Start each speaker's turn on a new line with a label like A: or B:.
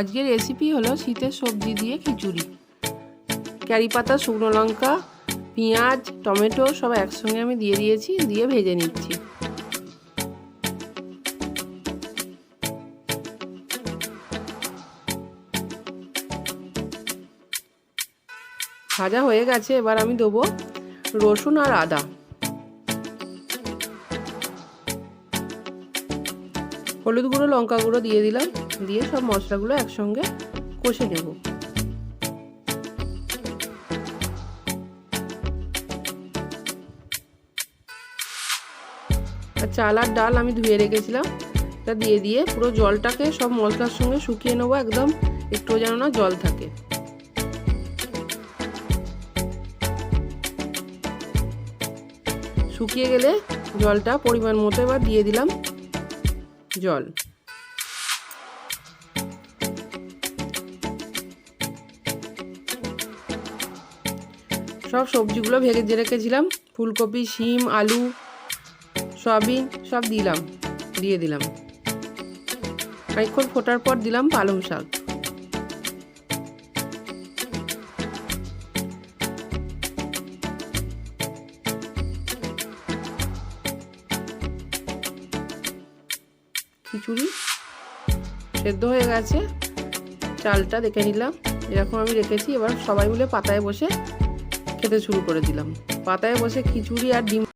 A: আজকের রেসিপি হলো শীতের সবজি দিয়ে খিচুড়ি। ক্যারি পাতা, শুকনো লঙ্কা, পেঁয়াজ, টমেটো সব একসঙ্গে আমি দিয়ে দিয়েছি, দিয়ে ভেজে নিচ্ছি। ভাজা হয়ে গেছে, এবার আমি দেবো রসুন আর আদা। হলুদ গুঁড়ো, লঙ্কা গুঁড়ো দিয়ে দিলাম। দিয়ে সব মশলাগুলো একসঙ্গে কষে নেব। আর চাল আর ডাল আমি ধুয়ে রেখেছিলাম। তা দিয়ে দিয়ে পুরো জলটাকে সব মশলার সঙ্গে শুকিয়ে নেব একদম। একটু যেন না জল থাকে। শুকিয়ে গেলে জলটা পরিমাণ মতো এবার দিয়ে দিলাম। জল। সব সবজিগুলো ভেজে রেখেছিলাম, ফুলকপি, শিম, আলু, সবই সব দিলাম, দিয়ে দিলাম। খানিক্ষণ ফোটার পর দিলাম পালং শাক। খিচুড়ি সেদ্ধ হয়ে গেছে। চালটা দেখে নিলাম। এরকম আমি রেখেছি। এবার সবাই মিলে পাতায় বসে খেতে শুরু করে দিলাম। পাতায় বসে খিচুড়ি আর ডিম